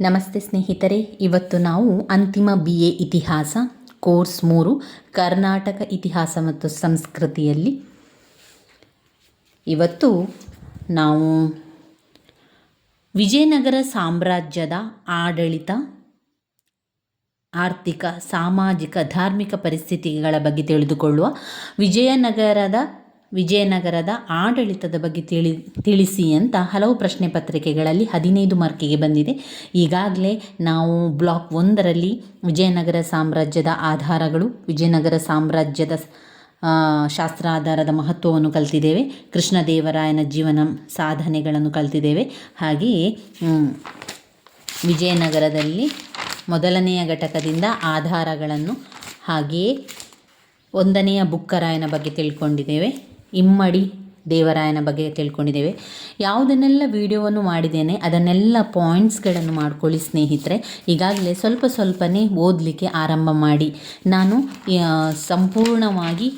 ನಮಸ್ತೆ ಸ್ನೇಹಿತರೆ, ಇವತ್ತು ನಾವು ಅಂತಿಮ ಬಿ ಎ ಇತಿಹಾಸ, ಕೋರ್ಸ್ ಮೂರು, ಕರ್ನಾಟಕ ಇತಿಹಾಸ ಮತ್ತು ಸಂಸ್ಕೃತಿಯಲ್ಲಿ. ಇವತ್ತು ನಾವು ವಿಜಯನಗರ ಸಾಮ್ರಾಜ್ಯದ ಆಡಳಿತ, ಆರ್ಥಿಕ, ಸಾಮಾಜಿಕ, ಧಾರ್ಮಿಕ ಪರಿಸ್ಥಿತಿಗಳ ಬಗ್ಗೆ ತಿಳಿದುಕೊಳ್ಳುವ ವಿಜಯನಗರದ ವಿಜಯನಗರದ ಆಡಳಿತದ ಬಗ್ಗೆ ತಿಳಿ, ತಿಳಿಸಿ ಅಂತ ಹಲವು ಪ್ರಶ್ನೆ ಪತ್ರಿಕೆಗಳಲ್ಲಿ ಹದಿನೈದು ಮಾರ್ಕಿಗೆ ಬಂದಿದೆ. ಈಗಾಗಲೇ ನಾವು ಬ್ಲಾಕ್ ಒಂದರಲ್ಲಿ ವಿಜಯನಗರ ಸಾಮ್ರಾಜ್ಯದ ಆಧಾರಗಳು, ವಿಜಯನಗರ ಸಾಮ್ರಾಜ್ಯದ ಶಾಸ್ತ್ರ ಶಾಸ್ತ್ರಾಧಾರದ ಮಹತ್ವವನ್ನು ಕಲ್ತಿದ್ದೇವೆ, ಕೃಷ್ಣದೇವರಾಯನ ಜೀವನ ಸಾಧನೆಗಳನ್ನು ಕಲ್ತಿದ್ದೇವೆ. ಹಾಗೆಯೇ ವಿಜಯನಗರದಲ್ಲಿ ಮೊದಲನೆಯ ಘಟಕದಿಂದ ಆಧಾರಗಳನ್ನು ಹಾಗೆಯೇ ಒಂದನೆಯ ಬುಕ್ಕರಾಯನ ಬಗ್ಗೆ ತಿಳ್ಕೊಂಡಿದ್ದೇವೆ. ಇಮ್ಮಡಿ ದೇವರಾಯನ ಬಗ್ಗೆ ತಿಳ್ಕೊಂಡಿದ್ದೇವೆ. ಯಾವುದನ್ನೆಲ್ಲ ವಿಡಿಯೋವನ್ನು ಮಾಡಿದ್ದೇನೆ, ಅದನ್ನೆಲ್ಲ ಪಾಯಿಂಟ್ಸ್ಗಳನ್ನು ಮಾಡ್ಕೊಳ್ಳಿ ಸ್ನೇಹಿತರೆ. ಈಗಾಗಲೇ ಸ್ವಲ್ಪ ಸ್ವಲ್ಪನೇ ಓದಲಿಕ್ಕೆ ಆರಂಭ ಮಾಡಿ. ನಾನು ಸಂಪೂರ್ಣವಾಗಿ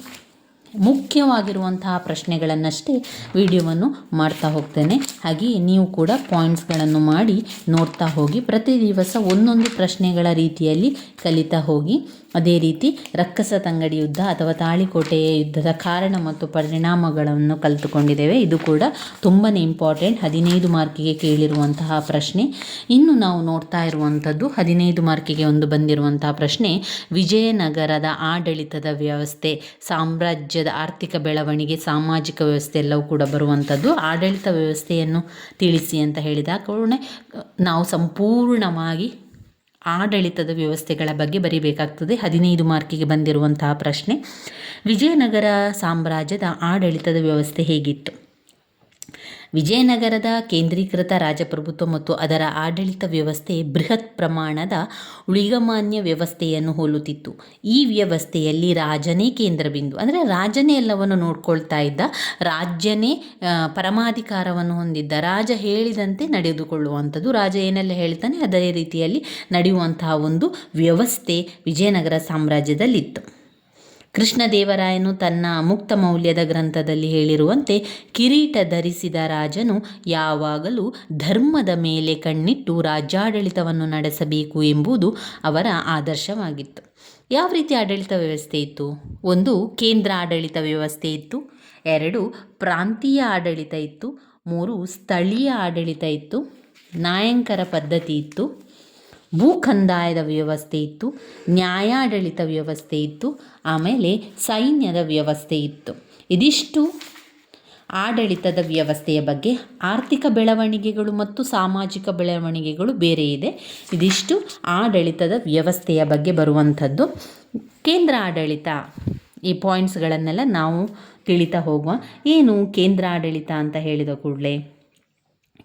ಮುಖ್ಯವಾಗಿರುವಂತಹ ಪ್ರಶ್ನೆಗಳನ್ನಷ್ಟೇ ವಿಡಿಯೋವನ್ನು ಮಾಡ್ತಾ ಹೋಗ್ತೇನೆ. ಹಾಗೆಯೇ ನೀವು ಕೂಡ ಪಾಯಿಂಟ್ಸ್ಗಳನ್ನು ಮಾಡಿ ನೋಡ್ತಾ ಹೋಗಿ, ಪ್ರತಿ ದಿವಸ ಒಂದೊಂದು ಪ್ರಶ್ನೆಗಳ ರೀತಿಯಲ್ಲಿ ಕಲಿತಾ ಹೋಗಿ ಅದೇ ರೀತಿ ರಕ್ಕಸ ತಂಗಡಿ ಯುದ್ಧ ಅಥವಾ ತಾಳಿಕೋಟೆಯ ಯುದ್ಧದ ಕಾರಣ ಮತ್ತು ಪರಿಣಾಮಗಳನ್ನು ಕಲಿತುಕೊಂಡಿದ್ದೇವೆ. ಇದು ಕೂಡ ತುಂಬಾ ಇಂಪಾರ್ಟೆಂಟ್ ಹದಿನೈದು ಮಾರ್ಕಿಗೆ ಕೇಳಿರುವಂತಹ ಪ್ರಶ್ನೆ. ಇನ್ನು ನಾವು ನೋಡ್ತಾ ಇರುವಂಥದ್ದು ಹದಿನೈದು ಮಾರ್ಕಿಗೆ ಒಂದು ಬಂದಿರುವಂತಹ ಪ್ರಶ್ನೆ. ವಿಜಯನಗರದ ಆಡಳಿತದ ವ್ಯವಸ್ಥೆ, ಸಾಮ್ರಾಜ್ಯದ ಆರ್ಥಿಕ ಬೆಳವಣಿಗೆ, ಸಾಮಾಜಿಕ ವ್ಯವಸ್ಥೆ ಎಲ್ಲವೂ ಕೂಡ ಬರುವಂಥದ್ದು. ಆಡಳಿತ ವ್ಯವಸ್ಥೆಯನ್ನು ತಿಳಿಸಿ ಅಂತ ಹೇಳಿದ ನಾವು ಸಂಪೂರ್ಣವಾಗಿ ಆಡಳಿತದ ವ್ಯವಸ್ಥೆಗಳ ಬಗ್ಗೆ ಬರೀಬೇಕಾಗ್ತದೆ. ಹದಿನೈದು ಮಾರ್ಕಿಗೆ ಬಂದಿರುವಂತಹ ಪ್ರಶ್ನೆ. ವಿಜಯನಗರ ಸಾಮ್ರಾಜ್ಯದ ಆಡಳಿತದ ವ್ಯವಸ್ಥೆ ಹೇಗಿತ್ತು? ವಿಜಯನಗರದ ಕೇಂದ್ರೀಕೃತ ರಾಜಪ್ರಭುತ್ವ ಮತ್ತು ಅದರ ಆಡಳಿತ ವ್ಯವಸ್ಥೆ ಬೃಹತ್ ಪ್ರಮಾಣದ ಉಳಿಗಮಾನ್ಯ ವ್ಯವಸ್ಥೆಯನ್ನು ಹೋಲುತ್ತಿತ್ತು. ಈ ವ್ಯವಸ್ಥೆಯಲ್ಲಿ ರಾಜನೇ ಕೇಂದ್ರಬಿಂದು. ಅಂದರೆ ರಾಜನೇ ಎಲ್ಲವನ್ನು ನೋಡ್ಕೊಳ್ತಾ ಇದ್ದ, ರಾಜ್ಯನೇ ಪರಮಾಧಿಕಾರವನ್ನು ಹೊಂದಿದ್ದ, ರಾಜ ಹೇಳಿದಂತೆ ನಡೆದುಕೊಳ್ಳುವಂಥದ್ದು. ರಾಜ ಏನೆಲ್ಲ ಹೇಳ್ತಾನೆ, ಅದೇ ರೀತಿಯಲ್ಲಿ ನಡೆಯುವಂತಹ ಒಂದು ವ್ಯವಸ್ಥೆ ವಿಜಯನಗರ ಸಾಮ್ರಾಜ್ಯದಲ್ಲಿತ್ತು. ಕೃಷ್ಣದೇವರಾಯನು ತನ್ನ ಮುಕ್ತ ಮೌಲ್ಯದ ಗ್ರಂಥದಲ್ಲಿ ಹೇಳಿರುವಂತೆ ಕಿರೀಟ ಧರಿಸಿದ ರಾಜನು ಯಾವಾಗಲೂ ಧರ್ಮದ ಮೇಲೆ ಕಣ್ಣಿಟ್ಟು ರಾಜ್ಯಾಡಳಿತವನ್ನು ನಡೆಸಬೇಕು ಎಂಬುದು ಅವರ ಆದರ್ಶವಾಗಿತ್ತು. ಯಾವ ರೀತಿ ಆಡಳಿತ ವ್ಯವಸ್ಥೆ ಇತ್ತು? ಒಂದು, ಕೇಂದ್ರ ಆಡಳಿತ ವ್ಯವಸ್ಥೆ ಇತ್ತು. ಎರಡು, ಪ್ರಾಂತೀಯ ಆಡಳಿತ ಇತ್ತು. ಮೂರು, ಸ್ಥಳೀಯ ಆಡಳಿತ ಇತ್ತು. ನಾಯಂಕರ ಪದ್ಧತಿ ಇತ್ತು. ಭೂ ಕಂದಾಯದ ವ್ಯವಸ್ಥೆ ಇತ್ತು, ನ್ಯಾಯಾಡಳಿತ ವ್ಯವಸ್ಥೆ ಇತ್ತು, ಆಮೇಲೆ ಸೈನ್ಯದ ವ್ಯವಸ್ಥೆ ಇತ್ತು. ಇದಿಷ್ಟು ಆಡಳಿತದ ವ್ಯವಸ್ಥೆಯ ಬಗ್ಗೆ. ಆರ್ಥಿಕ ಬೆಳವಣಿಗೆಗಳು ಮತ್ತು ಸಾಮಾಜಿಕ ಬೆಳವಣಿಗೆಗಳು ಬೇರೆ ಇದೆ. ಇದಿಷ್ಟು ಆಡಳಿತದ ವ್ಯವಸ್ಥೆಯ ಬಗ್ಗೆ ಬರುವಂಥದ್ದು. ಕೇಂದ್ರ ಆಡಳಿತ, ಈ ಪಾಯಿಂಟ್ಸ್ಗಳನ್ನೆಲ್ಲ ನಾವು ತಿಳಿತಾ ಹೋಗುವ. ಏನು ಕೇಂದ್ರ ಆಡಳಿತ ಅಂತ ಹೇಳಿದ ಕೂಡಲೇ?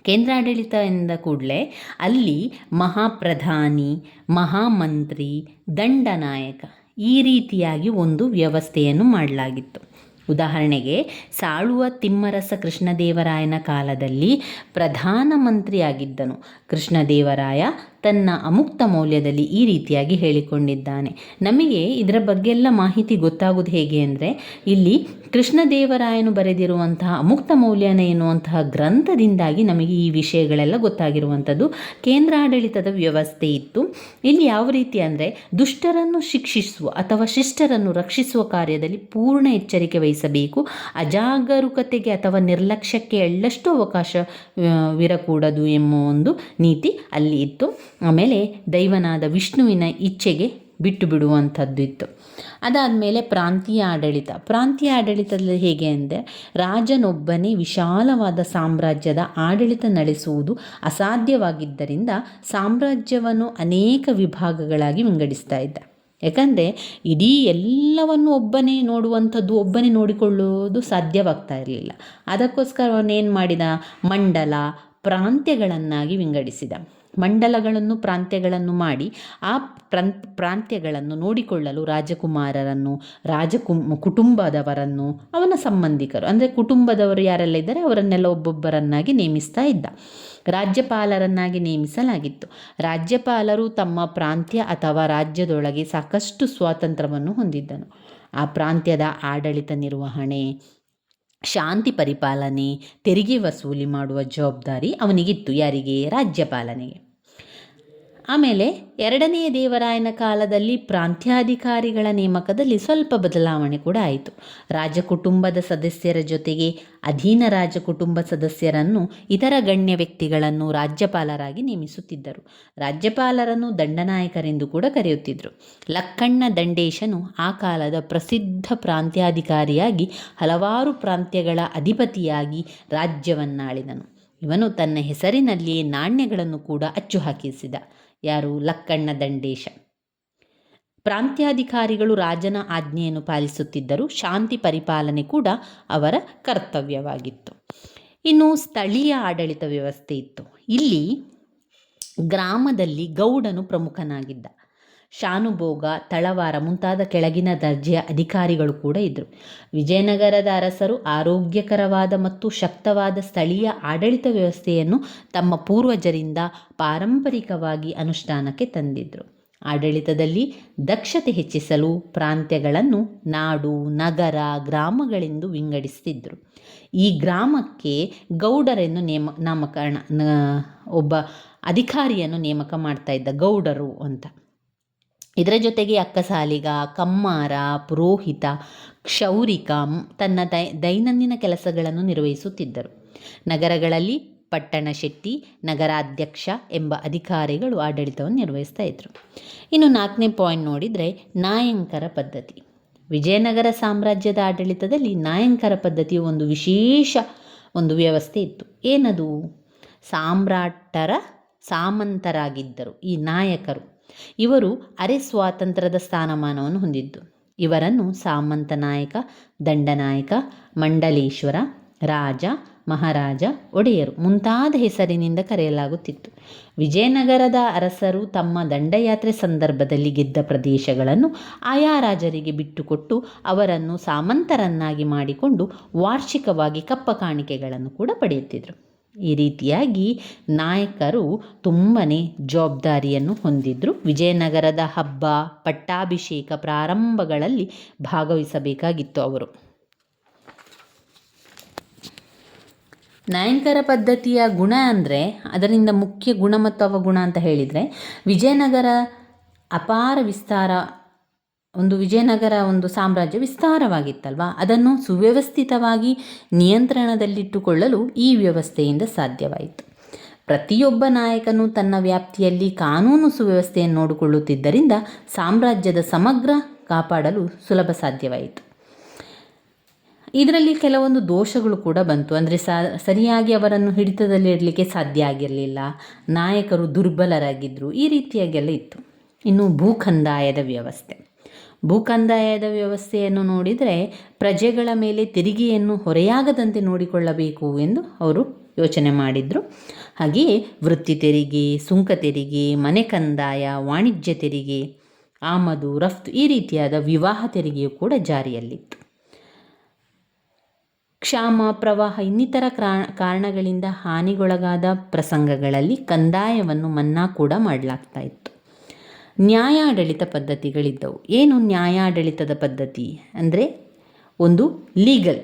ಕೇಂದ್ರಾಡಳಿತ ಎಂದ ಕೂಡಲೇ ಅಲ್ಲಿ ಮಹಾಪ್ರಧಾನಿ, ಮಹಾಮಂತ್ರಿ, ದಂಡನಾಯಕ ಈ ರೀತಿಯಾಗಿ ಒಂದು ವ್ಯವಸ್ಥೆಯನ್ನು ಮಾಡಲಾಗಿತ್ತು. ಉದಾಹರಣೆಗೆ, ಸಾಳುವ ತಿಮ್ಮರಸ ಕೃಷ್ಣದೇವರಾಯನ ಕಾಲದಲ್ಲಿ ಪ್ರಧಾನಮಂತ್ರಿಯಾಗಿದ್ದನು. ಕೃಷ್ಣದೇವರಾಯ ತನ್ನ ಅಮುಕ್ತ ಮೌಲ್ಯದಲ್ಲಿ ಈ ರೀತಿಯಾಗಿ ಹೇಳಿಕೊಂಡಿದ್ದಾನೆ. ನಮಗೆ ಇದರ ಬಗ್ಗೆ ಎಲ್ಲ ಮಾಹಿತಿ ಗೊತ್ತಾಗೋದು ಹೇಗೆ ಅಂದರೆ, ಇಲ್ಲಿ ಕೃಷ್ಣದೇವರಾಯನು ಬರೆದಿರುವಂತಹ ಅಮುಕ್ತ ಮೌಲ್ಯನ ಎನ್ನುವಂತಹ ಗ್ರಂಥದಿಂದಾಗಿ ನಮಗೆ ಈ ವಿಷಯಗಳೆಲ್ಲ ಗೊತ್ತಾಗಿರುವಂಥದ್ದು. ಕೇಂದ್ರಾಡಳಿತದ ವ್ಯವಸ್ಥೆ ಇತ್ತು. ಇಲ್ಲಿ ಯಾವ ರೀತಿ ಅಂದರೆ, ದುಷ್ಟರನ್ನು ಶಿಕ್ಷಿಸುವ ಅಥವಾ ಶಿಷ್ಟರನ್ನು ರಕ್ಷಿಸುವ ಕಾರ್ಯದಲ್ಲಿ ಪೂರ್ಣ ಎಚ್ಚರಿಕೆ ವಹಿಸಬೇಕು. ಅಜಾಗರೂಕತೆಗೆ ಅಥವಾ ನಿರ್ಲಕ್ಷ್ಯಕ್ಕೆ ಎಳ್ಳಷ್ಟು ಅವಕಾಶವಿರಕೂಡದು ಎಂಬ ಒಂದು ನೀತಿ ಅಲ್ಲಿ ಇತ್ತು. ಆಮೇಲೆ ದೈವನಾದ ವಿಷ್ಣುವಿನ ಇಚ್ಛೆಗೆ ಬಿಟ್ಟು ಬಿಡುವಂಥದ್ದು ಇತ್ತು ಅದಾದಮೇಲೆ ಪ್ರಾಂತೀಯ ಆಡಳಿತ. ಪ್ರಾಂತೀಯ ಆಡಳಿತದಲ್ಲಿ ಹೇಗೆ ಅಂದರೆ, ರಾಜನೊಬ್ಬನೇ ವಿಶಾಲವಾದ ಸಾಮ್ರಾಜ್ಯದ ಆಡಳಿತ ನಡೆಸುವುದು ಅಸಾಧ್ಯವಾಗಿದ್ದರಿಂದ ಸಾಮ್ರಾಜ್ಯವನ್ನು ಅನೇಕ ವಿಭಾಗಗಳಾಗಿ ವಿಂಗಡಿಸ್ತಾ ಇದ್ದ. ಯಾಕಂದರೆ, ಇಡೀ ಎಲ್ಲವನ್ನು ಒಬ್ಬನೇ ನೋಡುವಂಥದ್ದು ಒಬ್ಬನೇ ನೋಡಿಕೊಳ್ಳುವುದು ಸಾಧ್ಯವಾಗ್ತಾ ಇರಲಿಲ್ಲ. ಅದಕ್ಕೋಸ್ಕರ ಅವನೇನು ಮಾಡಿದ? ಮಂಡಲ ಪ್ರಾಂತ್ಯಗಳನ್ನಾಗಿ ವಿಂಗಡಿಸಿದ. ಮಂಡಲಗಳನ್ನು ಪ್ರಾಂತ್ಯಗಳನ್ನು ಮಾಡಿ, ಆ ಪ್ರಂ, ಪ್ರಾಂತ್ಯಗಳನ್ನು ನೋಡಿಕೊಳ್ಳಲು ರಾಜಕುಮಾರರನ್ನು ರಾಜಕುಂ ಕುಟುಂಬದವರನ್ನು ಅವನ ಸಂಬಂಧಿಕರು, ಅಂದರೆ ಕುಟುಂಬದವರು ಯಾರೆಲ್ಲ ಇದ್ದಾರೆ, ಅವರನ್ನೆಲ್ಲ ಒಬ್ಬೊಬ್ಬರನ್ನಾಗಿ ನೇಮಿಸ್ತಾ ಇದ್ದ. ರಾಜ್ಯಪಾಲರನ್ನಾಗಿ ನೇಮಿಸಲಾಗಿತ್ತು. ರಾಜ್ಯಪಾಲರು ತಮ್ಮ ಪ್ರಾಂತ್ಯ ಅಥವಾ ರಾಜ್ಯದೊಳಗೆ ಸಾಕಷ್ಟು ಸ್ವಾತಂತ್ರ್ಯವನ್ನು ಹೊಂದಿದ್ದನು ಆ ಪ್ರಾಂತ್ಯದ ಆಡಳಿತ ನಿರ್ವಹಣೆ ಶಾಂತಿ ಪರಿಪಾಲನೆ ತೆರಿಗೆ ವಸೂಲಿ ಮಾಡುವ ಜವಾಬ್ದಾರಿ ಅವನಿಗಿತ್ತು. ಯಾರಿಗೆ? ರಾಜ್ಯಪಾಲನೆಗೆ. ಆಮೇಲೆ ಎರಡನೆಯ ದೇವರಾಯನ ಕಾಲದಲ್ಲಿ ಪ್ರಾಂತ್ಯಾಧಿಕಾರಿಗಳ ನೇಮಕದಲ್ಲಿ ಸ್ವಲ್ಪ ಬದಲಾವಣೆ ಕೂಡ ಆಯಿತು. ರಾಜಕುಟುಂಬದ ಸದಸ್ಯರ ಜೊತೆಗೆ ಅಧೀನ ರಾಜಕುಟುಂಬ ಸದಸ್ಯರನ್ನು ಇತರ ಗಣ್ಯ ವ್ಯಕ್ತಿಗಳನ್ನು ರಾಜ್ಯಪಾಲರಾಗಿ ನೇಮಿಸುತ್ತಿದ್ದರು. ರಾಜ್ಯಪಾಲರನ್ನು ದಂಡನಾಯಕರೆಂದು ಕೂಡ ಕರೆಯುತ್ತಿದ್ದರು ಲಕ್ಕಣ್ಣ ದಂಡೇಶನು ಆ ಕಾಲದ ಪ್ರಸಿದ್ಧ ಪ್ರಾಂತ್ಯಾಧಿಕಾರಿಯಾಗಿ ಹಲವಾರು ಪ್ರಾಂತ್ಯಗಳ ಅಧಿಪತಿಯಾಗಿ ರಾಜ್ಯವನ್ನಾಳಿದನು. ಇವನು ತನ್ನ ಹೆಸರಿನಲ್ಲಿಯೇ ನಾಣ್ಯಗಳನ್ನು ಕೂಡ ಅಚ್ಚು ಹಾಕಿಸಿದ ಯಾರು? ಲಕ್ಕಣ್ಣ ದಂಡೇಶ. ಪ್ರಾಂತ್ಯಾಧಿಕಾರಿಗಳು ರಾಜನ ಆಜ್ಞೆಯನ್ನು ಪಾಲಿಸುತ್ತಿದ್ದರು ಶಾಂತಿ ಪರಿಪಾಲನೆ ಕೂಡ ಅವರ ಕರ್ತವ್ಯವಾಗಿತ್ತು. ಇನ್ನು ಸ್ಥಳೀಯ ಆಡಳಿತ ವ್ಯವಸ್ಥೆ ಇತ್ತು. ಇಲ್ಲಿ ಗ್ರಾಮದಲ್ಲಿ ಗೌಡನು ಪ್ರಮುಖನಾಗಿದ್ದ. ಶಾನುಭೋಗ, ತಳವಾರ ಮುಂತಾದ ಕೆಳಗಿನ ದರ್ಜೆಯ ಅಧಿಕಾರಿಗಳು ಕೂಡ ಇದ್ದರು ವಿಜಯನಗರದ ಅರಸರು ಆರೋಗ್ಯಕರವಾದ ಮತ್ತು ಶಕ್ತವಾದ ಸ್ಥಳೀಯ ಆಡಳಿತ ವ್ಯವಸ್ಥೆಯನ್ನು ತಮ್ಮ ಪೂರ್ವಜರಿಂದ ಪಾರಂಪರಿಕವಾಗಿ ಅನುಷ್ಠಾನಕ್ಕೆ ತಂದಿದ್ದರು ಆಡಳಿತದಲ್ಲಿ ದಕ್ಷತೆ ಹೆಚ್ಚಿಸಲು ಪ್ರಾಂತ್ಯಗಳನ್ನು ನಾಡು, ನಗರ, ಗ್ರಾಮಗಳೆಂದು ವಿಂಗಡಿಸುತ್ತಿದ್ದರು ಈ ಗ್ರಾಮಕ್ಕೆ ಗೌಡರೆಂದು ನೇಮ, ನಾಮಕರಣ ಒಬ್ಬ ಅಧಿಕಾರಿಯನ್ನು ನೇಮಕ ಮಾಡ್ತಾ ಇದ್ದ ಗೌಡರು ಅಂತ. ಇದರ ಜೊತೆಗೆ ಅಕ್ಕಸಾಲಿಗ ಕಮ್ಮಾರ, ಪುರೋಹಿತ, ಕ್ಷೌರಿಕ ತನ್ನ ದೈ, ದೈನಂದಿನ ಕೆಲಸಗಳನ್ನು ನಿರ್ವಹಿಸುತ್ತಿದ್ದರು. ನಗರಗಳಲ್ಲಿ ಪಟ್ಟಣ ಶೆಟ್ಟಿ, ನಗರಾಧ್ಯಕ್ಷ ಎಂಬ ಅಧಿಕಾರಿಗಳು ಆಡಳಿತವನ್ನು ನಿರ್ವಹಿಸ್ತಾ ಇದ್ದರು ಇನ್ನು ನಾಲ್ಕನೇ ಪಾಯಿಂಟ್ ನೋಡಿದರೆ ನಾಯಂಕರ ಪದ್ಧತಿ. ವಿಜಯನಗರ ಸಾಮ್ರಾಜ್ಯದ ಆಡಳಿತದಲ್ಲಿ ನಾಯಂಕರ ಪದ್ಧತಿಯು ಒಂದು ವಿಶೇಷ ಒಂದು ವ್ಯವಸ್ಥೆ ಇತ್ತು. ಏನದು? ಸಾಮ್ರಾಟರ, ಸಾಮಂತರಾಗಿದ್ದರು ಈ ನಾಯಕರು. ಇವರು ಅರೆ ಸ್ವಾತಂತ್ರ್ಯದ ಸ್ಥಾನಮಾನವನ್ನು ಹೊಂದಿದ್ದು. ಇವರನ್ನು ಸಾಮಂತ ನಾಯಕ, ದಂಡನಾಯಕ, ಮಂಡಲೇಶ್ವರ, ರಾಜ, ಮಹಾರಾಜ, ಒಡೆಯರು ಮುಂತಾದ ಹೆಸರಿನಿಂದ ಕರೆಯಲಾಗುತ್ತಿತ್ತು. ವಿಜಯನಗರದ ಅರಸರು ತಮ್ಮ ದಂಡಯಾತ್ರೆ ಸಂದರ್ಭದಲ್ಲಿ ಗೆದ್ದ ಪ್ರದೇಶಗಳನ್ನು ಆಯಾ ರಾಜರಿಗೆ ಬಿಟ್ಟುಕೊಟ್ಟು ಅವರನ್ನು ಸಾಮಂತರನ್ನಾಗಿ ಮಾಡಿಕೊಂಡು ವಾರ್ಷಿಕವಾಗಿ ಕಪ್ಪ ಕಾಣಿಕೆಗಳನ್ನು ಕೂಡ ಪಡೆಯುತ್ತಿದ್ದರು ಈ ರೀತಿಯಾಗಿ ನಾಯಕರು ತುಂಬಾ ಜವಾಬ್ದಾರಿಯನ್ನು ಹೊಂದಿದ್ದರು ವಿಜಯನಗರದ ಹಬ್ಬ, ಪಟ್ಟಾಭಿಷೇಕ ಪ್ರಾರಂಭಗಳಲ್ಲಿ ಭಾಗವಹಿಸಬೇಕಾಗಿತ್ತು ಅವರು. ನಾಯಕರ ಪದ್ಧತಿಯ ಗುಣ ಅಂದರೆ ಅದರಿಂದ ಮುಖ್ಯ ಗುಣ ಮತ್ತು ಅವಗುಣ ಅಂತ ಹೇಳಿದರೆ ವಿಜಯನಗರ ಅಪಾರ ವಿಸ್ತಾರ ಒಂದು ವಿಜಯನಗರ ಒಂದು ಸಾಮ್ರಾಜ್ಯ ವಿಸ್ತಾರವಾಗಿತ್ತಲ್ವಾ? ಅದನ್ನು ಸುವ್ಯವಸ್ಥಿತವಾಗಿ ನಿಯಂತ್ರಣದಲ್ಲಿಟ್ಟುಕೊಳ್ಳಲು ಈ ವ್ಯವಸ್ಥೆಯಿಂದ ಸಾಧ್ಯವಾಯಿತು. ಪ್ರತಿಯೊಬ್ಬ ನಾಯಕನು ತನ್ನ ವ್ಯಾಪ್ತಿಯಲ್ಲಿ ಕಾನೂನು ಸುವ್ಯವಸ್ಥೆಯನ್ನು ನೋಡಿಕೊಳ್ಳುತ್ತಿದ್ದರಿಂದ ಸಾಮ್ರಾಜ್ಯದ ಸಮಗ್ರ ಕಾಪಾಡಲು ಸುಲಭ ಸಾಧ್ಯವಾಯಿತು. ಇದರಲ್ಲಿ ಕೆಲವೊಂದು ದೋಷಗಳು ಕೂಡ ಬಂತು. ಅಂದರೆ ಸರಿಯಾಗಿ ಅವರನ್ನು ಹಿಡಿತದಲ್ಲಿ ಇಡಲಿಕ್ಕೆ ಸಾಧ್ಯ ಆಗಿರಲಿಲ್ಲ. ನಾಯಕರು ದುರ್ಬಲರಾಗಿದ್ದರು ಈ ರೀತಿಯಾಗೆಲ್ಲ ಇತ್ತು. ಇನ್ನು ಭೂಖಂದಾಯದ ವ್ಯವಸ್ಥೆ. ಭೂಕಂದಾಯದ ವ್ಯವಸ್ಥೆಯನ್ನು ನೋಡಿದರೆ ಪ್ರಜೆಗಳ ಮೇಲೆ ತೆರಿಗೆಯನ್ನು ಹೊರೆಯಾಗದಂತೆ ನೋಡಿಕೊಳ್ಳಬೇಕು ಎಂದು ಅವರು ಯೋಚನೆ ಮಾಡಿದರು. ಹಾಗೆಯೇ ವೃತ್ತಿ ತೆರಿಗೆ, ಸುಂಕ ತೆರಿಗೆ, ಮನೆ ಕಂದಾಯ, ವಾಣಿಜ್ಯ ತೆರಿಗೆ, ಆಮದು, ರಫ್ತು ಈ ರೀತಿಯಾದ ವಿವಾಹ ತೆರಿಗೆಯು ಕೂಡ ಜಾರಿಯಲ್ಲಿತ್ತು. ಕ್ಷಾಮ, ಪ್ರವಾಹ ಇನ್ನಿತರ ಕಾರಣಗಳಿಂದ ಹಾನಿಗೊಳಗಾದ ಪ್ರಸಂಗಗಳಲ್ಲಿ ಕಂದಾಯವನ್ನು ಮನ್ನಾ ಕೂಡ ಮಾಡಲಾಗ್ತಾ ಇತ್ತು. ನ್ಯಾಯಾಡಳಿತ ಪದ್ಧತಿಗಳಿದ್ದವು. ಏನು ನ್ಯಾಯಾಡಳಿತದ ಪದ್ಧತಿ? ಅಂದರೆ ಒಂದು ಲೀಗಲ್.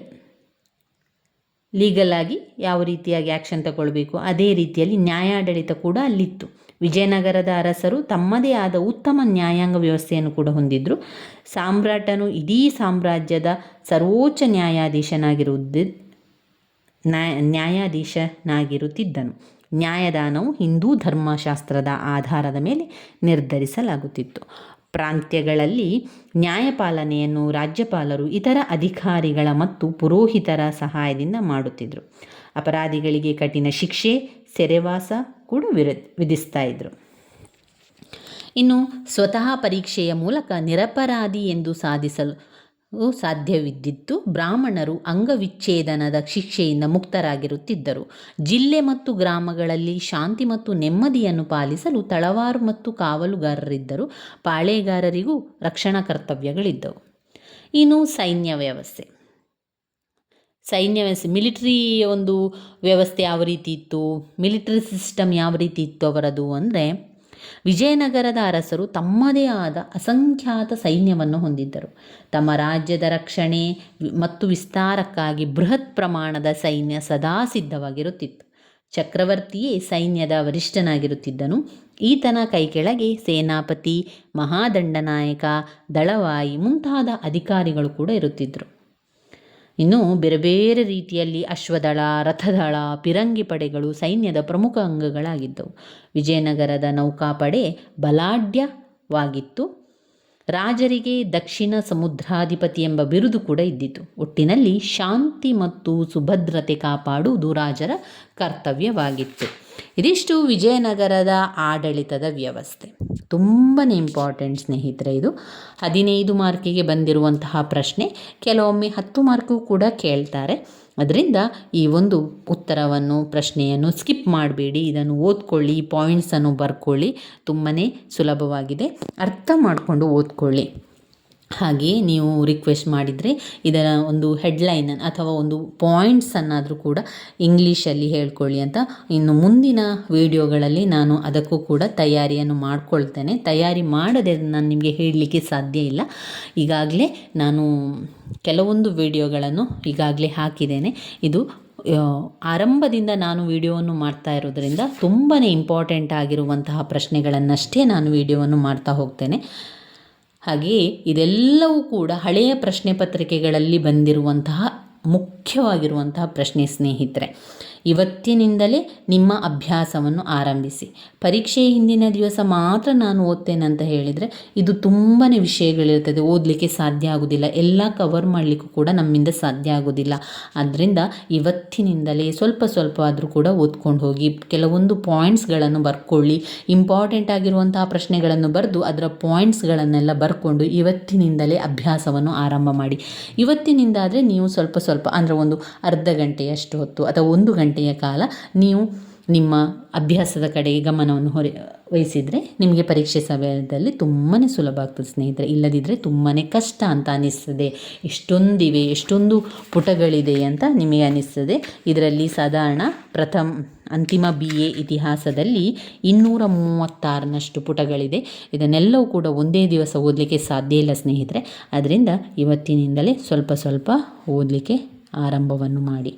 ಲೀಗಲ್ ಯಾವ ರೀತಿಯಾಗಿ ಆ್ಯಕ್ಷನ್ ತಗೊಳ್ಬೇಕು? ಅದೇ ರೀತಿಯಲ್ಲಿ ನ್ಯಾಯಾಡಳಿತ ಕೂಡ ಅಲ್ಲಿತ್ತು. ವಿಜಯನಗರದ ಅರಸರು ತಮ್ಮದೇ ಆದ ಉತ್ತಮ ನ್ಯಾಯಾಂಗ ವ್ಯವಸ್ಥೆಯನ್ನು ಕೂಡ ಹೊಂದಿದ್ದರು ಸಾಮ್ರಾಟನು ಇಡೀ ಸಾಮ್ರಾಜ್ಯದ ಸರ್ವೋಚ್ಚ ನ್ಯಾಯಾಧೀಶನಾಗಿರುವುದ ನ್ಯಾಯ ನ್ಯಾಯಾಧೀಶನಾಗಿರುತ್ತಿದ್ದನು. ನ್ಯಾಯದಾನವು ಹಿಂದೂ ಧರ್ಮಶಾಸ್ತ್ರದ ಆಧಾರದ ಮೇಲೆ ನಿರ್ಧರಿಸಲಾಗುತ್ತಿತ್ತು. ಪ್ರಾಂತ್ಯಗಳಲ್ಲಿ ನ್ಯಾಯಪಾಲನೆಯನ್ನು ರಾಜ್ಯಪಾಲರು ಇತರ ಅಧಿಕಾರಿಗಳ ಮತ್ತು ಪುರೋಹಿತರ ಸಹಾಯದಿಂದ ಮಾಡುತ್ತಿದ್ದರು ಅಪರಾಧಿಗಳಿಗೆ ಕಠಿಣ ಶಿಕ್ಷೆ, ಸೆರೆವಾಸ ಕೂಡ ವಿರ, ವಿಧಿಸ್ತಾ ಇದ್ದರು ಇನ್ನು ಸ್ವತಃ ಪರೀಕ್ಷೆಯ ಮೂಲಕ ನಿರಪರಾಧಿ ಎಂದು ಸಾಧಿಸಲು ಸಾಧ್ಯವಿದ್ದಿತ್ತು ಬ್ರಾಹ್ಮಣರು ಅಂಗವಿಚ್ಛೇದನದ ಶಿಕ್ಷೆಯಿಂದ ಮುಕ್ತರಾಗಿರುತ್ತಿದ್ದರು. ಜಿಲ್ಲೆ ಮತ್ತು ಗ್ರಾಮಗಳಲ್ಲಿ ಶಾಂತಿ ಮತ್ತು ನೆಮ್ಮದಿಯನ್ನು ಪಾಲಿಸಲು ತಳವಾರು ಮತ್ತು ಕಾವಲುಗಾರರಿದ್ದರು. ಪಾಳೇಗಾರರಿಗೂ ರಕ್ಷಣಾ ಕರ್ತವ್ಯಗಳಿದ್ದವು. ಇನ್ನು ಸೈನ್ಯ ವ್ಯವಸ್ಥೆ. ಸೈನ್ಯ ವ್ಯವಸ್ಥೆ, ಮಿಲಿಟ್ರಿ ಒಂದು ವ್ಯವಸ್ಥೆ ಯಾವ ರೀತಿ ಇತ್ತು? ಮಿಲಿಟ್ರಿ ಸಿಸ್ಟಮ್ ಯಾವ ರೀತಿ ಇತ್ತು ಅವರದು? ಅಂದರೆ ವಿಜಯನಗರದ ಅರಸರು ತಮ್ಮದೇ ಆದ ಅಸಂಖ್ಯಾತ ಸೈನ್ಯವನ್ನು ಹೊಂದಿದ್ದರು. ತಮ್ಮ ರಾಜ್ಯದ ರಕ್ಷಣೆ ಮತ್ತು ವಿಸ್ತಾರಕ್ಕಾಗಿ ಬೃಹತ್ ಪ್ರಮಾಣದ ಸೈನ್ಯ ಸದಾ ಸಿದ್ಧವಾಗಿರುತ್ತಿತ್ತು. ಚಕ್ರವರ್ತಿಯೇ ಸೈನ್ಯದ ವರಿಷ್ಠನಾಗಿರುತ್ತಿದ್ದನು. ಈತನ ಕೈ ಕೆಳಗೆ ಸೇನಾಪತಿ, ಮಹಾದಂಡನಾಯಕ, ದಳವಾಯಿ ಮುಂತಾದ ಅಧಿಕಾರಿಗಳು ಕೂಡ ಇರುತ್ತಿದ್ದರು. ಇನ್ನು ಬೇರೆ ಬೇರೆ ರೀತಿಯಲ್ಲಿ ಅಶ್ವದಳ, ರಥದಳ, ಪಿರಂಗಿ ಪಡೆಗಳು ಸೈನ್ಯದ ಪ್ರಮುಖ ಅಂಗಗಳಾಗಿದ್ದವು. ವಿಜಯನಗರದ ನೌಕಾಪಡೆ ಬಲಾಢ್ಯವಾಗಿತ್ತು. ರಾಜರಿಗೆ ದಕ್ಷಿಣ ಸಮುದ್ರಾಧಿಪತಿ ಎಂಬ ಬಿರುದು ಕೂಡ ಇದ್ದಿತು. ಒಟ್ಟಿನಲ್ಲಿ ಶಾಂತಿ ಮತ್ತು ಸುಭದ್ರತೆ ಕಾಪಾಡುವುದು ರಾಜರ ಕರ್ತವ್ಯವಾಗಿತ್ತು. ಇದಿಷ್ಟು ವಿಜಯನಗರದ ಆಡಳಿತದ ವ್ಯವಸ್ಥೆ. ತುಂಬಾ ಇಂಪಾರ್ಟೆಂಟ್ ಸ್ನೇಹಿತರೆ ಇದು. ಹದಿನೈದು ಮಾರ್ಕಿಗೆ ಬಂದಿರುವಂತಹ ಪ್ರಶ್ನೆ. ಕೆಲವೊಮ್ಮೆ ಹತ್ತು ಮಾರ್ಕು ಕೂಡ ಕೇಳ್ತಾರೆ. ಅದರಿಂದ ಈ ಒಂದು ಉತ್ತರವನ್ನು, ಪ್ರಶ್ನೆಯನ್ನು ಸ್ಕಿಪ್ ಮಾಡಬೇಡಿ. ಇದನ್ನು ಓದ್ಕೊಳ್ಳಿ ಪಾಯಿಂಟ್ಸನ್ನು ಬರ್ಕೊಳ್ಳಿ. ತುಂಬಾ ಸುಲಭವಾಗಿದೆ. ಅರ್ಥ ಮಾಡಿಕೊಂಡು ಓದ್ಕೊಳ್ಳಿ. ಹಾಗೆಯೇ ನೀವು ರಿಕ್ವೆಸ್ಟ್ ಮಾಡಿದರೆ ಇದರ ಒಂದು ಹೆಡ್ಲೈನ್ ಅಥವಾ ಒಂದು ಪಾಯಿಂಟ್ಸನ್ನಾದರೂ ಕೂಡ ಇಂಗ್ಲೀಷಲ್ಲಿ ಹೇಳ್ಕೊಳ್ಳಿ ಅಂತ. ಇನ್ನು ಮುಂದಿನ ವಿಡಿಯೋಗಳಲ್ಲಿ ನಾನು ಅದಕ್ಕೂ ಕೂಡ ತಯಾರಿಯನ್ನು ಮಾಡಿಕೊಳ್ತೇನೆ. ತಯಾರಿ ಮಾಡದೆ ನಾನು ನಿಮಗೆ ಹೇಳಲಿಕ್ಕೆ ಸಾಧ್ಯ ಇಲ್ಲ. ಈಗಾಗಲೇ ನಾನು ಕೆಲವೊಂದು ವಿಡಿಯೋಗಳನ್ನು ಈಗಾಗಲೇ ಹಾಕಿದ್ದೇನೆ. ಇದು ಆರಂಭದಿಂದ ನಾನು ವಿಡಿಯೋವನ್ನು ಮಾಡ್ತಾ ಇರೋದರಿಂದ ತುಂಬಾ ಇಂಪಾರ್ಟೆಂಟ್ ಆಗಿರುವಂತಹ ಪ್ರಶ್ನೆಗಳನ್ನಷ್ಟೇ ನಾನು ವಿಡಿಯೋವನ್ನು ಮಾಡ್ತಾ ಹೋಗ್ತೇನೆ. ಹಾಗೆಯೇ ಇದೆಲ್ಲವೂ ಕೂಡ ಹಳೆಯ ಪ್ರಶ್ನೆ ಪತ್ರಿಕೆಗಳಲ್ಲಿ ಬಂದಿರುವಂತಹ ಮುಖ್ಯವಾಗಿರುವಂತಹ ಪ್ರಶ್ನೆ ಸ್ನೇಹಿತರೆ. ಇವತ್ತಿನಿಂದಲೇ ನಿಮ್ಮ ಅಭ್ಯಾಸವನ್ನು ಆರಂಭಿಸಿ. ಪರೀಕ್ಷೆ ಹಿಂದಿನ ದಿವಸ ಮಾತ್ರ ನಾನು ಓದ್ತೇನೆ ಅಂತ ಹೇಳಿದರೆ ಇದು ತುಂಬಾ ವಿಷಯಗಳಿರ್ತದೆ ಓದಲಿಕ್ಕೆ ಸಾಧ್ಯ ಆಗೋದಿಲ್ಲ. ಎಲ್ಲ ಕವರ್ ಮಾಡಲಿಕ್ಕೂ ಕೂಡ ನಮ್ಮಿಂದ ಸಾಧ್ಯ ಆಗೋದಿಲ್ಲ. ಆದ್ದರಿಂದ ಇವತ್ತಿನಿಂದಲೇ ಸ್ವಲ್ಪ ಸ್ವಲ್ಪ ಆದರೂ ಕೂಡ ಓದ್ಕೊಂಡು ಹೋಗಿ, ಕೆಲವೊಂದು ಪಾಯಿಂಟ್ಸ್ಗಳನ್ನು ಬರ್ಕೊಳ್ಳಿ. ಇಂಪಾರ್ಟೆಂಟ್ ಆಗಿರುವಂತಹ ಪ್ರಶ್ನೆಗಳನ್ನು ಬರೆದು ಅದರ ಪಾಯಿಂಟ್ಸ್ಗಳನ್ನೆಲ್ಲ ಬರ್ಕೊಂಡು ಇವತ್ತಿನಿಂದಲೇ ಅಭ್ಯಾಸವನ್ನು ಆರಂಭ ಮಾಡಿ. ಇವತ್ತಿನಿಂದ ಆದರೆ ನೀವು ಸ್ವಲ್ಪ ಸ್ವಲ್ಪ ಅಂದರೆ ಒಂದು ಅರ್ಧ ಗಂಟೆಯಷ್ಟು ಹೊತ್ತು ಅಥವಾ ಒಂದು ಗಂಟೆಯ ಕಾಲ ನೀವು ನಿಮ್ಮ ಅಭ್ಯಾಸದ ಕಡೆಗೆ ಗಮನವನ್ನು ಹೊರೆ, ವಹಿಸಿದರೆ ನಿಮಗೆ ಪರೀಕ್ಷೆ ಸಮಯದಲ್ಲಿ ತುಂಬಾ ಸುಲಭ ಆಗ್ತದೆ ಸ್ನೇಹಿತರೆ. ಇಲ್ಲದಿದ್ದರೆ ತುಂಬಾ ಕಷ್ಟ ಅಂತ ಅನಿಸ್ತದೆ. ಎಷ್ಟೊಂದಿವೆ, ಎಷ್ಟೊಂದು ಪುಟಗಳಿದೆ ಅಂತ ನಿಮಗೆ ಅನಿಸ್ತದೆ. ಇದರಲ್ಲಿ ಸಾಧಾರಣ ಪ್ರಥಮ, ಅಂತಿಮ ಬಿ ಎ ಇತಿಹಾಸದಲ್ಲಿ ಇನ್ನೂರ ಮೂವತ್ತಾರನಷ್ಟು ಪುಟಗಳಿದೆ. ಇದನ್ನೆಲ್ಲವೂ ಕೂಡ ಒಂದೇ ದಿವಸ ಓದಲಿಕ್ಕೆ ಸಾಧ್ಯ ಇಲ್ಲ ಸ್ನೇಹಿತರೆ. ಅದರಿಂದ ಇವತ್ತಿನಿಂದಲೇ ಸ್ವಲ್ಪ ಸ್ವಲ್ಪ ಓದಲಿಕ್ಕೆ ಆರಂಭವನ್ನು ಮಾಡಿ.